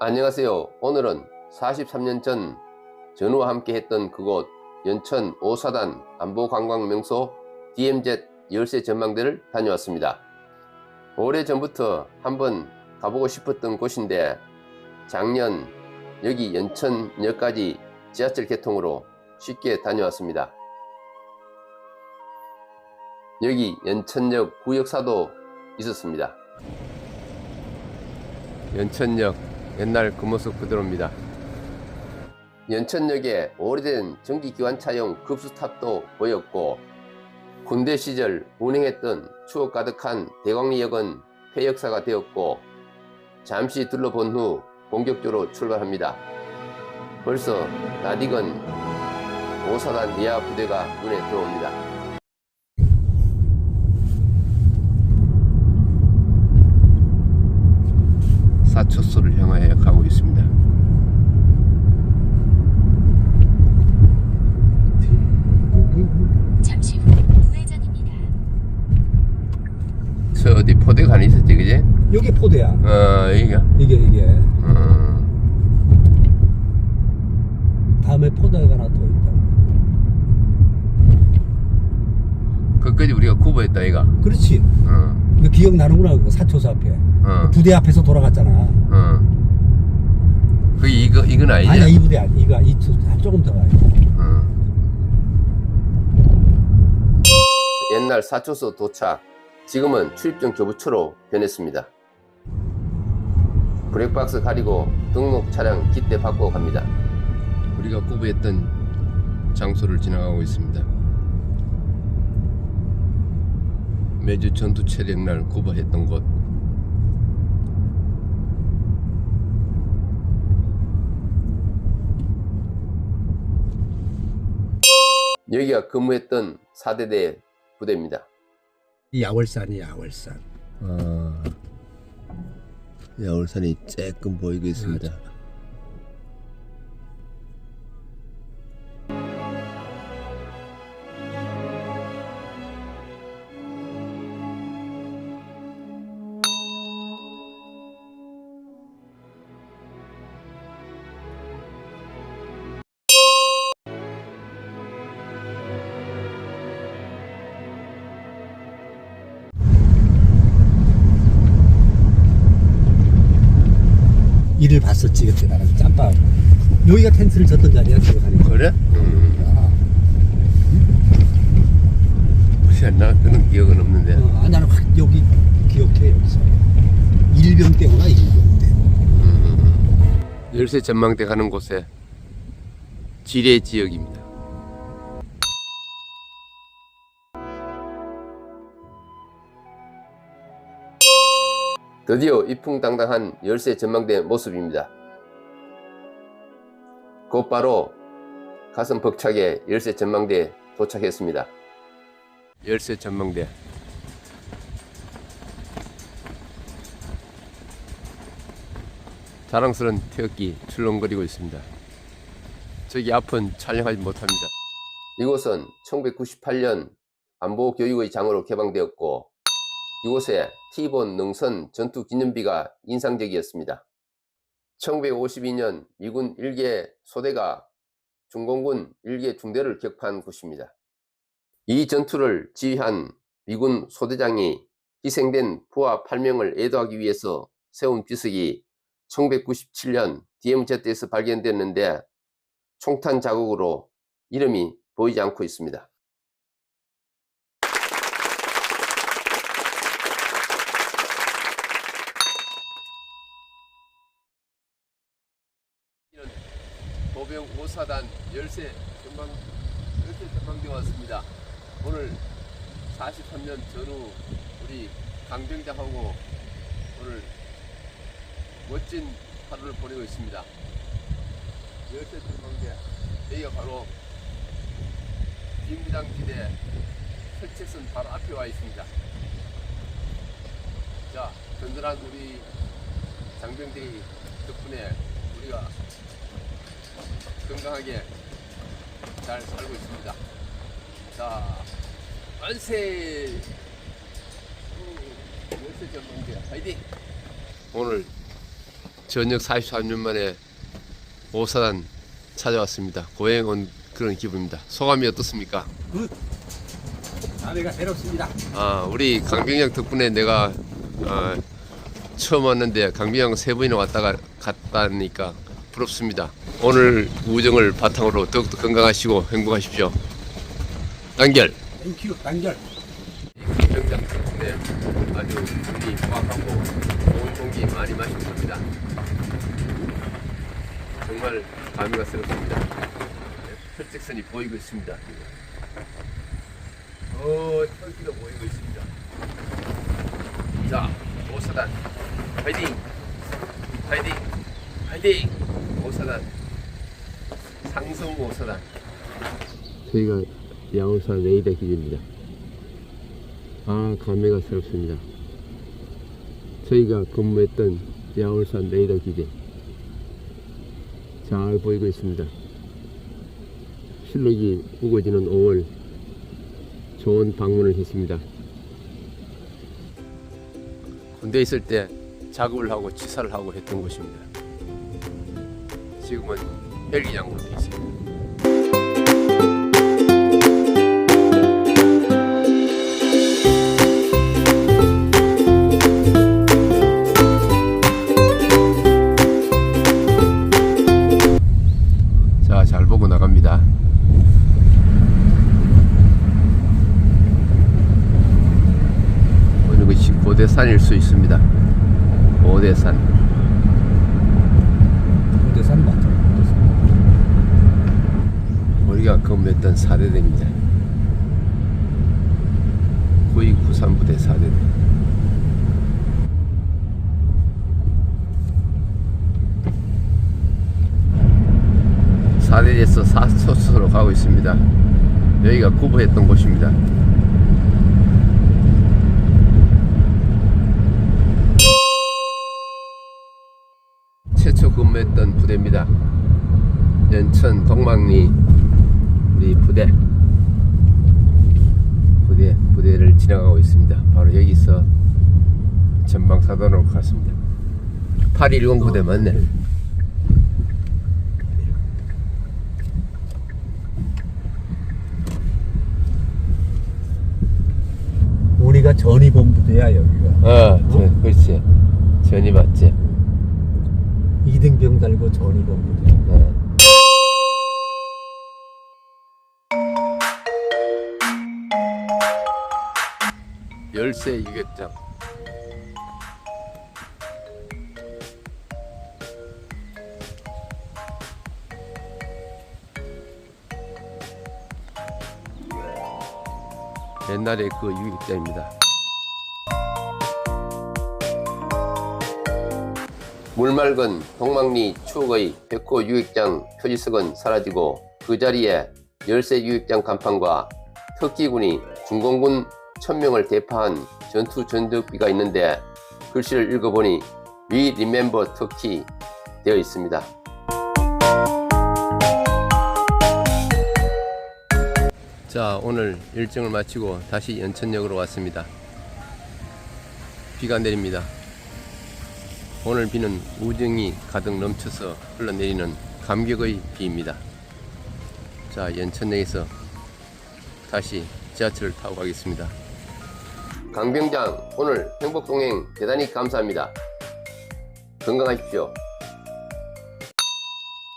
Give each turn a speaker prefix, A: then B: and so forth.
A: 안녕하세요. 오늘은 43년 전 전우와 함께 했던 그곳 연천 오사단 안보관광명소 DMZ 열쇠 전망대를 다녀왔습니다. 오래 전부터 한번 가보고 싶었던 곳인데 작년 여기 연천역까지 지하철 개통으로 쉽게 다녀왔습니다. 여기 연천역 구역사도 있었습니다. 연천역 옛날 그 모습 그대로입니다. 연천역에 오래된 전기기관차용 급수탑도 보였고 군대 시절 운행했던 추억 가득한 대광리역은 폐역사가 되었고 잠시 둘러본 후 본격적으로 출발합니다. 벌써 낯익은 오사단 리아 부대가 눈에 들어옵니다. 사초소를 향하여 가고 있습니다.
B: 잠시 후 우회전입니다.
A: 저 어디 포대 가 있었지 그지?
C: 여기 포대야.
A: 어 여기가
C: 이게 이게
A: 어,
C: 다음에 포대가 하나 더 있다.
A: 그까지 우리가 구보했다 이가
C: 그렇지.
A: 어,
C: 너 기억나는구나 그 사초소 앞에.
A: 어,
C: 부대 앞에서 돌아갔잖아.
A: 어. 그게 이거 이건 아니지?
C: 아니야 이 부대 아니 이거 이 두- 조금 더 가야 돼.
A: 어. 옛날 사초소 도착. 지금은 출입증 교부처로 변했습니다. 브레이크박스 가리고 등록 차량 기대 받고 갑니다. 우리가 구부했던 장소를 지나가고 있습니다. 매주 전투 체력 날 구부했던 곳. 여기가 근무했던 4대대 부대입니다.
C: 이 야월산이 야월산.
A: 아, 야월산이 쬐끔 보이고 있습니다.
C: 이를 봤었지 그때 나는 짬밥. 여기가 텐트를 쳤던 자리야 기억하니까.
A: 그래? 음,
C: 아,
A: 글쎄, 나 그런 기억은 없는데.
C: 어, 아, 나는 확 여기 기억해 여기서. 일병 때구나 일병 때.
A: 열쇠 전망대 가는 곳에 지뢰 지역입니다. 드디어 이풍당당한 열쇠 전망대 모습입니다. 곧바로 가슴 벅차게 열쇠 전망대에 도착했습니다. 열쇠 전망대. 자랑스러운 태극기 출렁거리고 있습니다. 저기 앞은 촬영하지 못합니다. 이곳은 1998년 안보교육의 장으로 개방되었고 이곳에 T본 능선 전투 기념비가 인상적이었습니다. 1952년 미군 1개 소대가 중공군 1개 중대를 격파한 곳입니다. 이 전투를 지휘한 미군 소대장이 희생된 부하 8명을 애도하기 위해서 세운 비석이 1997년 DMZ에서 발견됐는데 총탄 자국으로 이름이 보이지 않고 있습니다. 보병 5사단 열세 전망 열세 전망대 왔습니다. 오늘 43년 전후 우리 강병장하고 오늘 멋진 하루를 보내고 있습니다. 열쇠 전망대 여기가 바로 비무장 지대 설책선 바로 앞에 와 있습니다. 자, 든든한 우리 장병들이 덕분에 우리가 건강하게 잘 살고 있습니다. 자! 음, 열쇠 전망대 화이팅! 오늘 전역 43년 만에 오사단 찾아왔습니다. 고행 온 그런 기분입니다. 소감이 어떻습니까?
C: 아내가 새롭습니다.
A: 아, 우리 강병영 덕분에 내가 아, 처음 왔는데 강병영 세 번이나 왔다가 갔다니까 부럽습니다. 오늘 우정을 바탕으로 더욱더 건강하시고 행복하십시오. 단결.
C: 땡큐 단결.
A: 병장 덕분에 아주 눈이 포악하고 좋은 공기 많이 마시고 갑니다. 정말 감회가 새롭습니다. 혈색선이 보이고 있습니다. 어, 혈기가 보이고 있습니다. 자, 오사단 파이팅! 파이팅! 파이팅! 오사단 상성 오사단 저희가 양울산 레이더 기지입니다. 아, 감회가 새롭습니다. 저희가 근무했던 야울산 레이더 기지 잘 보이고 있습니다. 실록이 우거지는 5월 좋은 방문을 했습니다. 군대에 있을 때 작업을 하고 치사를 하고 했던 곳입니다. 지금은 헬기장으로 되어 있습니다. 고대산일 수 있습니다.
C: 고대산 맞죠? 고대산.
A: 우리가 근무했던 사대대입니다. 구이 구산부대 사대대. 사대에서 사소스로 가고 있습니다. 여기가 구보했던 곳입니다. 최초 근무했던 부대입니다. 연천 동막리 우리 부대 부대 부대를 지나가고 있습니다. 바로 여기서 전방사단으로 갔습니다. 810 부대 맞네.
C: 우리가 전위본부대야 여기가.
A: 어, 저, 그렇지. 전이 맞지.
C: 이등병 달고 전위본부대.
A: 어. 열쇠 유격장. 옛날에 그 유격장입니다. 물맑은 동막리 추억의 백호 유격장 표지석은 사라지고 그 자리에 열세 유격장 간판과 특기군이 중공군 천명을 대파한 전투 전적비가 있는데 글씨를 읽어보니 We Remember Turkey 되어 있습니다. 자 오늘 일정을 마치고 다시 연천역으로 왔습니다. 비가 내립니다. 오늘 비는 우정이 가득 넘쳐서 흘러내리는 감격의 비입니다. 자, 연천역에서 다시 지하철을 타고 가겠습니다. 강병장, 오늘 행복동행 대단히 감사합니다. 건강하십시오.